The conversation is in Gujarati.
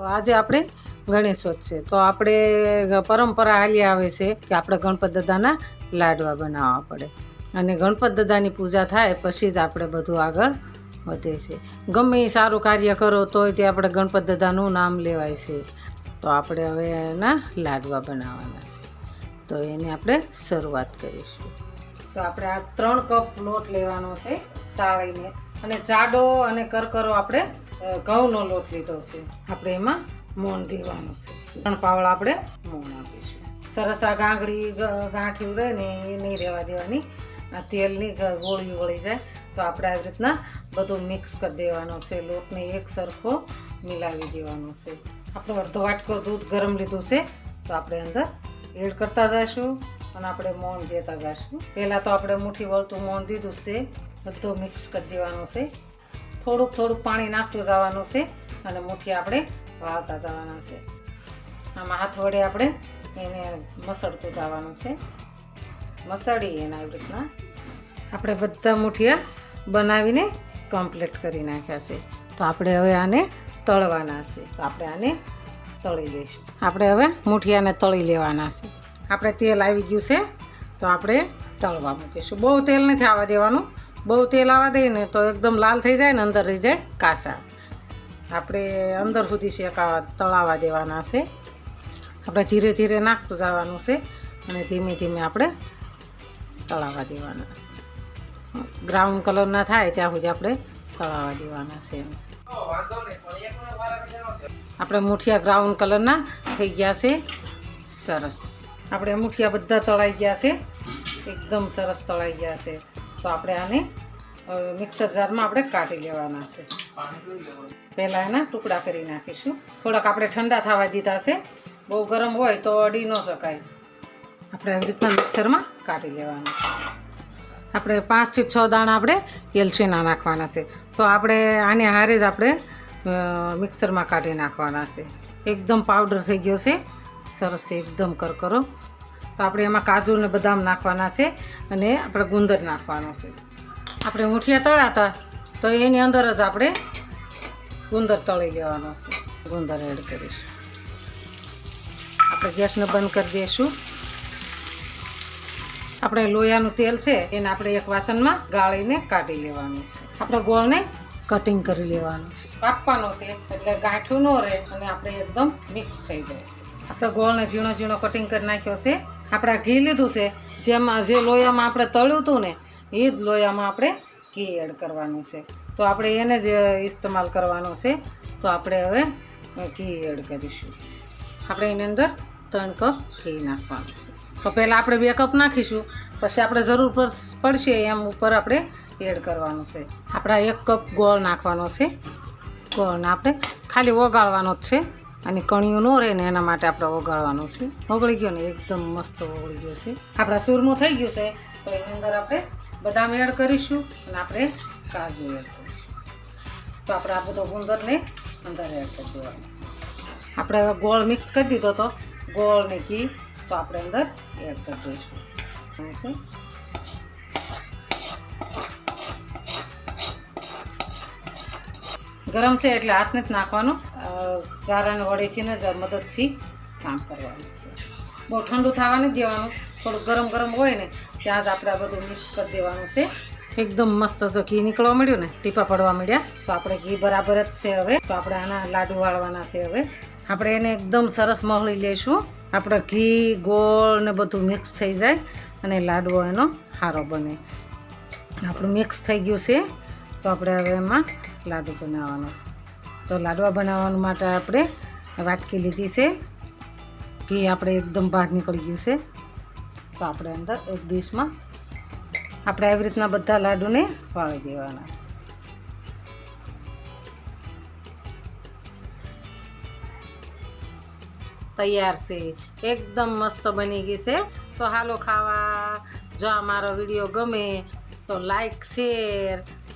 તો આજે આપણે ગણેશોત્સવ છે. તો આપણે પરંપરા હાલી આવે છે કે આપણે ગણપત દાદાના લાડવા બનાવવા પડે. અને ગણપત દાદાની પૂજા થાય પછી જ આપણે બધું આગળ વધે છે. ગમે એ સારું કાર્ય કરો તોય તે આપણે ગણપત દાદાનું નામ લેવાય છે. તો આપણે હવે એના લાડવા બનાવવાના છે. તો એની આપણે શરૂઆત કરીશું. તો આપણે આ ત્રણ કપ લોટ લેવાનો છે સાળીને. અને જાડો અને કરકરો આપણે ઘઉંનો લોટ લીધો છે. આપણે એમાં મોણ દેવાનું છે. ત્રણ પાવડા આપણે મોણ આપીશું. સરસ આ ગાંગડી ગાંઠિયું રહે ને એ નહીં રહેવા દેવાની. આ તેલની ગોળીઓ વળી જાય. તો આપણે આવી રીતના બધું મિક્સ કરી દેવાનો છે. લોટને એક સરખો મિલાવી દેવાનો છે. આપણે અડધો વાટકો દૂધ ગરમ લીધું છે, તો આપણે અંદર એડ કરતા જઈશું અને આપણે મોણ દેતા જઈશું. પહેલાં તો આપણે મુઠ્ઠી વળતું મોણ દીધું છે. બધું મિક્સ કરી દેવાનું છે. થોડુંક થોડુંક પાણી નાખતું જવાનું છે અને મુઠ્ઠી આપણે વાવતા જવાના છે. આમાં હાથ વડે આપણે એને મસળતું જવાનું છે. મસળી એને આવી રીતના આપણે બધા મુઠિયા બનાવીને કમ્પ્લીટ કરી નાખ્યા છે. તો આપણે હવે આને તળવાના છે. તો આપણે આને તળી લઈશું. આપણે હવે મુઠિયાને તળી લેવાના છે. આપણે તેલ આવી ગયું છે. તો આપણે તળવા મૂકીશું. બહુ તેલ નથી આવવા દેવાનું. બહુ તેલ આવવા દઈએ ને તો એકદમ લાલ થઈ જાય ને અંદર રહી જાય કાસા આપણે અંદર સુધી શેકાવા તળાવા દેવાના છે. આપણે ધીરે ધીરે નાખતું જવાનું છે અને ધીમે ધીમે આપણે તળાવા દેવાના છે. બ્રાઉન કલરના થાય ત્યાં સુધી આપણે તળાવા દેવાના છે. આપણે મુઠિયા બ્રાઉન કલરના થઈ ગયા છે. સરસ. આપણે મુઠિયા બધા તળાઈ ગયા છે. એકદમ સરસ તળાઈ ગયા છે. તો આપણે આને મિક્સર જારમાં આપણે કાઢી લેવાના છે. પહેલાં એના ટુકડા કરી નાખીશું. થોડાક આપણે ઠંડા થવા દીધા છે. બહુ ગરમ હોય તો અડી ન શકાય. આપણે આવી રીતના મિક્સરમાં કાઢી લેવાના આપણે પાંચથી છ દાણા આપણે એલચીના નાખવાના છે. તો આપણે આને હારે જ આપણે મિક્સરમાં કાઢી નાખવાના છે. એકદમ પાવડર થઈ ગયો છે. સરસ એકદમ કરકરો. તો આપણે એમાં કાજુ ને બદામ નાખવાના છે અને આપણે ગુંદર નાખવાનો છે. આપણે મુઠિયા તળાતા તો એની અંદર જ આપણે ગુંદર તળી લેવાનો છે. ગુંદર એડ કરીશું. આપણે ગેસને બંધ કરી દઈશું. આપણે લોયાનું તેલ છે એને આપણે એક વાસણમાં ગાળીને કાઢી લેવાનું છે. આપણે ગોળને કટિંગ કરી લેવાનું છે. કાપવાનો છે એટલે ગાંઠું ન રહે અને આપણે એકદમ મિક્સ થઈ જાય. આપણે ગોળને ઝીણો ઝીણો કટિંગ કરી નાખ્યો છે. આપણે ઘી લીધું છે, જેમાં જે લોયામાં આપણે તળ્યું હતું ને એ જ લોયામાં આપણે ઘી એડ કરવાનું છે. તો આપણે એને જ ઇસ્તેમાલ કરવાનો છે, તો આપણે હવે ઘી એડ કરીશું. આપણે એની અંદર ત્રણ કપ ઘી નાખવાનું છે. તો પહેલાં આપણે બે કપ નાખીશું, પછી આપણે જરૂર પડશે એમ ઉપર આપણે એડ કરવાનું છે. આપણા એક કપ ગોળ નાખવાનો છે. ગોળને આપણે ખાલી ઓગાળવાનો જ છે. અને કણિયું ન રહે ને એના માટે આપણે ઓગાળવાનું છે. ઓગળી ગયો ને, એકદમ મસ્ત ઓગળી ગયો છે. આપણા સૂરમું થઈ ગયું છે, તો એની અંદર આપણે બદામ એડ કરીશું અને આપણે કાજુ એડ કરીશું. તો આપણે આ બધો ગુંદરને અંદર એડ કરી દેવાનું છે. આપણે ગોળ મિક્સ કરી દીધો તો ગોળ ને ઘી તો આપણે અંદર એડ કરી દઈશું શું છે ગરમ છે એટલે હાથને જ નાખવાનો. સારાને વડેથીને જ મદદથી કામ કરવાનું છે. બહુ ઠંડુ થવા નથી દેવાનું. થોડું ગરમ ગરમ હોય ને ત્યાં જ આપણે આ બધું મિક્સ કરી દેવાનું છે. એકદમ મસ્ત જો ઘી નીકળવા મળ્યું ને, ટીપા પડવા મળ્યા તો આપણે ઘી બરાબર જ છે હવે. તો આપણે આના લાડુ વાળવાના છે હવે. આપણે એને એકદમ સરસ મહળી લઈશું. આપણે ઘી, ગોળ ને બધું મિક્સ થઈ જાય અને લાડવો એનો સારો બને. આપણું મિક્સ થઈ ગયું છે. તો આપણે હવે એમાં લાડુ બનાવવાનો છે. તો લાડવા બનાવવા માટે આપણે વાટકી લીધી છે. ઘી આપણે એકદમ બહાર નીકળી ગયું છે. તો આપણે અંદર એક ડીશમાં આપણે આવી રીતના બધા લાડુને વાળી દેવાના છે. તૈયાર છે. એકદમ મસ્ત બની ગઈ છે. તો હાલો ખાવા. જો આ મારો વીડિયો ગમે તો લાઈક, શેર